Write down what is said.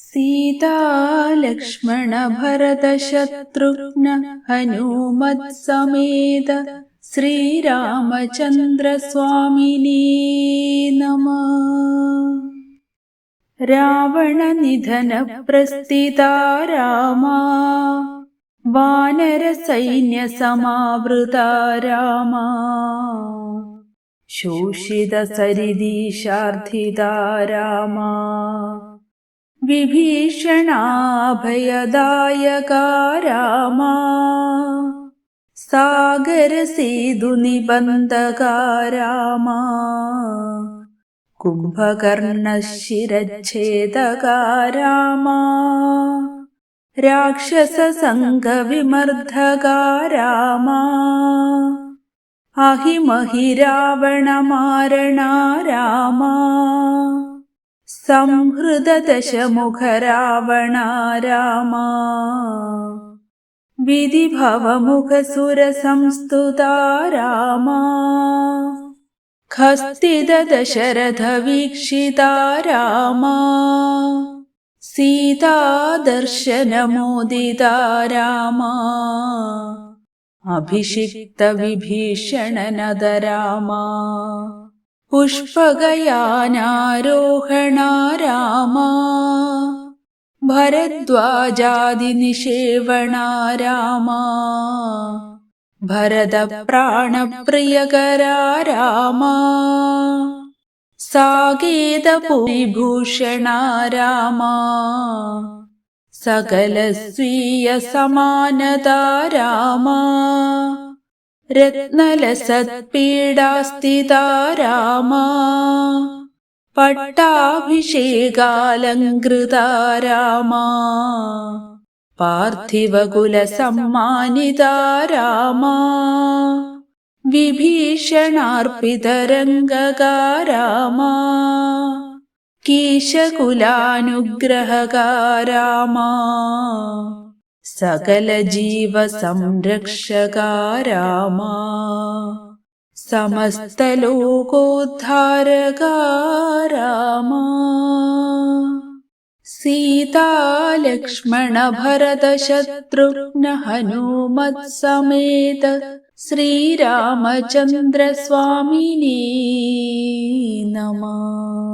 सीतालक्ष्मणभरतशत्रुघ्न हनूमत्समेत श्रीरामचन्द्रस्वामिने नमः रावणनिधनप्रस्थिता रामा वानरसैन्यसमावृता रामा शोषितसरिदीशार्थिता रामा विभीषणाभयदायकारामा सागरसेतुनिबन्धकारामा कुम्भकर्णशिरच्छेदकारामा राक्षससङ्गविमर्धकारामा अहिमहिरावणमारणा रामा സംഹൃതദശമുഖരാവണ രാമ വിധിഭവമുഖസുരസംസ്തുതാ രാമ ഖസ്തിദശരഥവീക്ഷിതാ രാമ पुष्पगयानारोहणारामा भरद्वाजादिनिषेवणारामा भरदप्राणप्रियकरा रामा सागेदपुरिभूषणा रामा सकलस्वीयसमानता रामा രത്നലസത്പീഡാസ്ഥിതാ രാമ പട്ടാഭിഷേകാലങ്കൃതാ രാമ പാർത്ഥിവകുലസമ്മാനിതാ രാമ വിഭീഷണാർപ്പിതരംഗകാ രാമ कीशकुलानुग्रहकारामा रामा सकलजीवसंरक्षकारामा सीतालक्ष्मणभरतशत्रुघ्न हनुमत्समेत श्रीरामचन्द्रस्वामिनी नमः